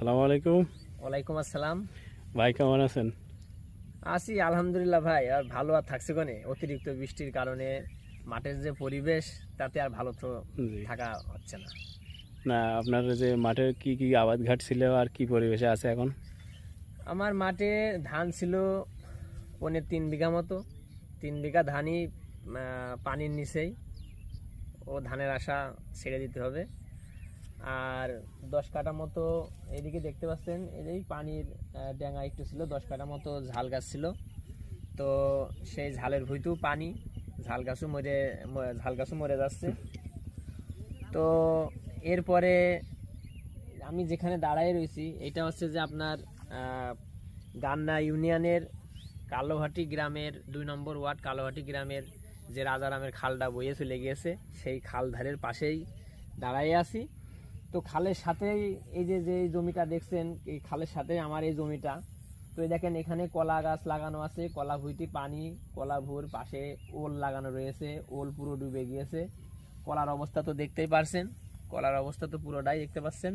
সালাম আলাইকুম। ওয়ালাইকুম আসসালাম। ভাই কেমন আছেন? আছি আলহামদুলিল্লাহ ভাই। আর ভালো আর থাকছে কোনে? অতিরিক্ত বৃষ্টির কারণে মাঠের যে পরিবেশ তাতে আর ভালো তো থাকা হচ্ছে না। না আপনার যে মাঠে কি কি আবাদ ঘাট ছিল আর কি পরিবেশে আছে এখন? আমার মাঠে ধান ছিল পনেরো তিন বিঘা মতো। তিন বিঘা ধানই পানির নিচেই। ও ধানের আশা ছেড়ে দিতে হবে। আর দশ কাটা মতো এদিকে দেখতে পাচ্ছেন, এই পানির ড্যাঙা একটু ছিল, দশ কাটা মতো ঝাল গাছ ছিল। তো সেই ঝালের ভুইতেও পানি, ঝাল গাছও মরে ঝাল গাছও মরে যাচ্ছে। তো এরপরে আমি যেখানে দাঁড়াই রয়েছি, এটা হচ্ছে যে আপনার গান্না ইউনিয়নের কালোহাটি গ্রামের, দুই নম্বর ওয়ার্ড কালোহাটি গ্রামের যে রাজারামের খালটা বইয়ে চলে গিয়েছে, সেই খাল ধারের পাশেই দাঁড়াই আছি। তো খালের সাথেই এই যে যে জমিটা দেখছেন এই খালের সাথে আমার এই জমিটা। তো এই দেখেন এখানে কলা গাছ লাগানো আছে কলা ভুইটি পানি কলা ভুর পাশে ওল লাগানো রয়েছে ওল পুরো ডুবে গিয়েছে। কলার অবস্থা তো দেখতেই পারছেন কলার অবস্থা তো পুরোটাই দেখতে পাচ্ছেন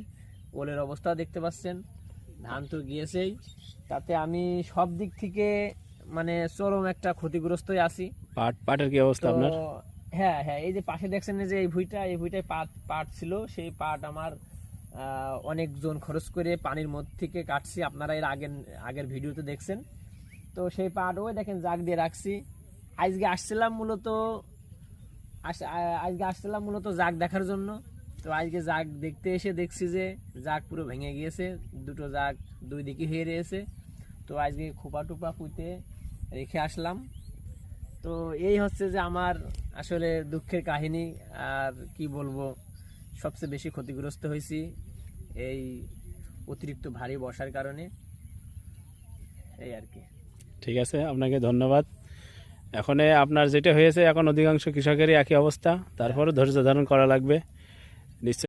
ওলের অবস্থাও দেখতে পাচ্ছেন ধান তো গিয়েছেই। তাতে আমি সব দিক থেকে মানে চরম একটা ক্ষতিগ্রস্তই আছি। পাট পাটের কি অবস্থা আপনার? হ্যাঁ হ্যাঁ এই যে পাশে দেখছেন যে এই ভুইটা, এই ভুইটায় পাট পাট ছিল, সেই পাট আমার অনেকজন খরচ করে পানির মধ্যে থেকে কাটছি। আপনারা এর আগের আগের ভিডিওতে দেখছেন। তো সেই পাট, ওই দেখেন, জাগ দিয়ে রাখছি। আজকে আসছিলাম মূলত আজকে আসছিলাম মূলত জাগ দেখার জন্য। তো আজকে জাগ দেখতে এসে দেখছি যে জাগ পুরো ভেঙে গিয়েছে। দুটো জাগ দুই দিকে হয়ে রয়েছে। তো আজকে খোপা টুপা পুঁতে রেখে আসলাম। তো এই হচ্ছে যে আমার আসলে দুঃখের কাহিনী, আর কি বলব, সবচেয়ে বেশি ক্ষতিগ্রস্ত হয়েছি এই অতিরিক্ত ভারী বসার কারণে। এই আর কি। ঠিক আছে, আপনাকে ধন্যবাদ। এখন আপনার যেটা হয়েছে, এখন অধিকাংশ কৃষকেরই একই অবস্থা। তারপরে ধৈর্য ধারণ করা লাগবে। নিশ্চয়